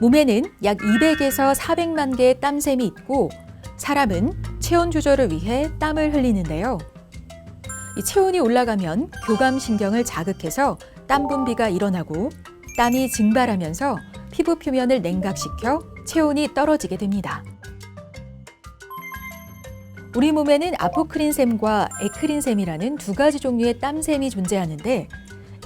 몸에는 약 200에서 400만 개의 땀샘이 있고 사람은 체온 조절을 위해 땀을 흘리는데요. 이 체온이 올라가면 교감신경을 자극해서 땀 분비가 일어나고 땀이 증발하면서 피부 표면을 냉각시켜 체온이 떨어지게 됩니다. 우리 몸에는 아포크린샘과 에크린샘이라는 두 가지 종류의 땀샘이 존재하는데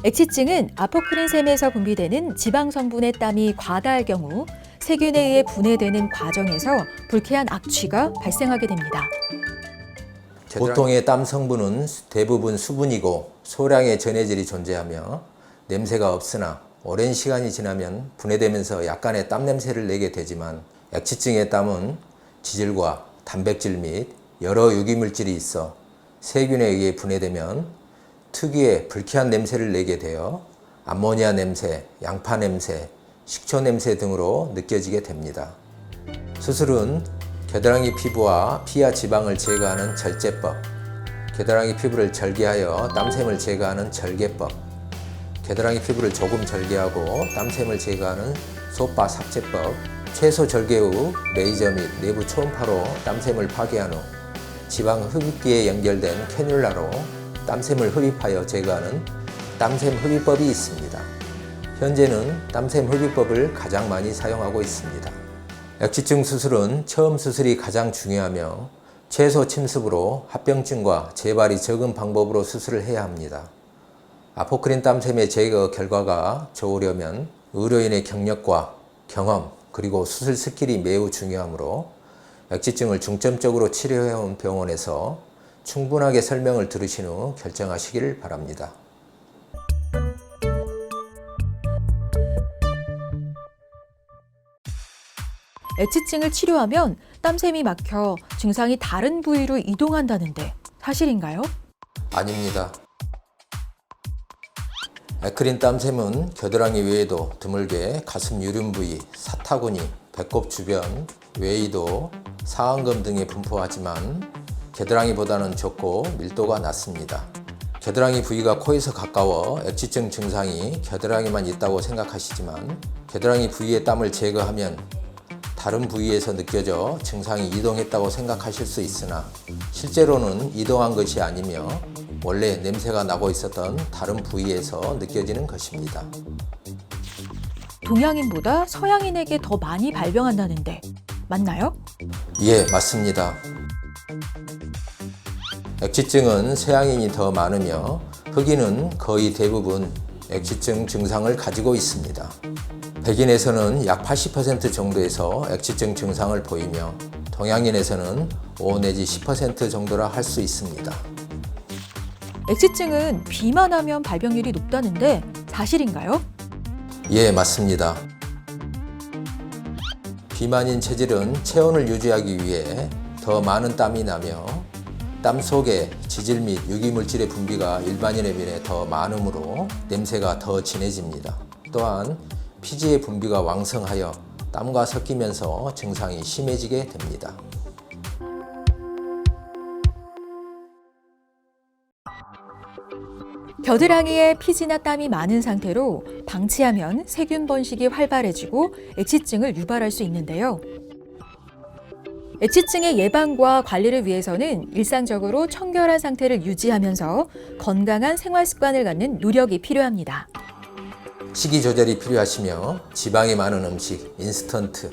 액취증은 아포크린샘에서 분비되는 지방 성분의 땀이 과다할 경우 세균에 의해 분해되는 과정에서 불쾌한 악취가 발생하게 됩니다. 보통의 땀 성분은 대부분 수분이고 소량의 전해질이 존재하며 냄새가 없으나 오랜 시간이 지나면 분해되면서 약간의 땀 냄새를 내게 되지만 액취증의 땀은 지질과 단백질 및 여러 유기물질이 있어 세균에 의해 분해되면 특유의 불쾌한 냄새를 내게 되어 암모니아 냄새, 양파 냄새, 식초 냄새 등으로 느껴지게 됩니다. 수술은 겨드랑이 피부와 피하 지방을 제거하는 절제법, 겨드랑이 피부를 절개하여 땀샘을 제거하는 절개법, 겨드랑이 피부를 조금 절개하고 땀샘을 제거하는 소파 삭제법, 최소 절개 후 레이저 및 내부 초음파로 땀샘을 파괴한 후 지방 흡입기에 연결된 캐뉼라로 땀샘을 흡입하여 제거하는 땀샘 흡입법이 있습니다. 현재는 땀샘 흡입법을 가장 많이 사용하고 있습니다. 액취증 수술은 처음 수술이 가장 중요하며 최소 침습으로 합병증과 재발이 적은 방법으로 수술을 해야 합니다. 아포크린 땀샘의 제거 결과가 좋으려면 의료인의 경력과 경험 그리고 수술 스킬이 매우 중요하므로 액취증을 중점적으로 치료해온 병원에서 충분하게 설명을 들으신 후 결정하시기를 바랍니다. 액취증을 치료하면 땀샘이 막혀 증상이 다른 부위로 이동한다는데 사실인가요? 아닙니다. 에크린 땀샘은 겨드랑이 외에도 드물게 가슴 유륜 부위, 사타구니, 배꼽 주변, 외이도, 상안검 등에 분포하지만 겨드랑이보다는 적고 밀도가 낮습니다. 겨드랑이 부위가 코에서 가까워 액취증 증상이 겨드랑이만 있다고 생각하시지만 겨드랑이 부위의 땀을 제거하면 다른 부위에서 느껴져 증상이 이동했다고 생각하실 수 있으나 실제로는 이동한 것이 아니며 원래 냄새가 나고 있었던 다른 부위에서 느껴지는 것입니다. 동양인보다 서양인에게 더 많이 발병한다는데 맞나요? 예, 맞습니다. 액취증은 서양인이 더 많으며 흑인은 거의 대부분 액취증 증상을 가지고 있습니다. 백인에서는 약 80% 정도에서 액취증 증상을 보이며 동양인에서는 5 내지 10% 정도라 할 수 있습니다. 액취증은 비만 하면 발병률이 높다는데 사실인가요? 예, 맞습니다. 비만인 체질은 체온을 유지하기 위해 더 많은 땀이 나며 땀 속에 지질 및 유기물질의 분비가 일반인에 비해 더 많으므로 냄새가 더 진해집니다. 또한 피지의 분비가 왕성하여 땀과 섞이면서 증상이 심해지게 됩니다. 겨드랑이에 피지나 땀이 많은 상태로 방치하면 세균 번식이 활발해지고 액취증을 유발할 수 있는데요. 액취증의 예방과 관리를 위해서는 일상적으로 청결한 상태를 유지하면서 건강한 생활 습관을 갖는 노력이 필요합니다. 식이 조절이 필요하시며 지방이 많은 음식, 인스턴트,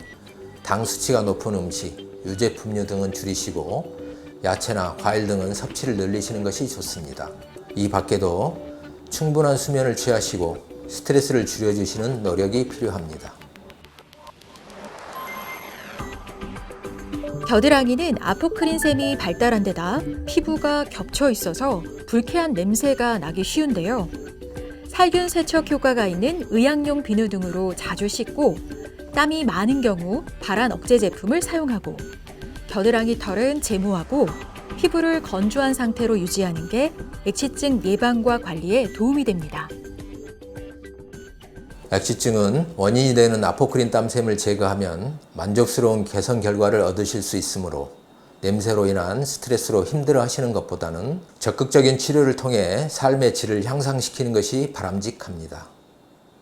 당 수치가 높은 음식, 유제품류 등은 줄이시고 야채나 과일 등은 섭취를 늘리시는 것이 좋습니다. 이 밖에도 충분한 수면을 취하시고 스트레스를 줄여주시는 노력이 필요합니다. 겨드랑이는 아포크린샘이 발달한 데다 피부가 겹쳐 있어서 불쾌한 냄새가 나기 쉬운데요. 살균 세척 효과가 있는 의약용 비누 등으로 자주 씻고 땀이 많은 경우 발한 억제 제품을 사용하고 겨드랑이 털은 제모하고 피부를 건조한 상태로 유지하는 게 액취증 예방과 관리에 도움이 됩니다. 액취증은 원인이 되는 아포크린 땀샘을 제거하면 만족스러운 개선 결과를 얻으실 수 있으므로 냄새로 인한 스트레스로 힘들어 하시는 것보다는 적극적인 치료를 통해 삶의 질을 향상시키는 것이 바람직합니다.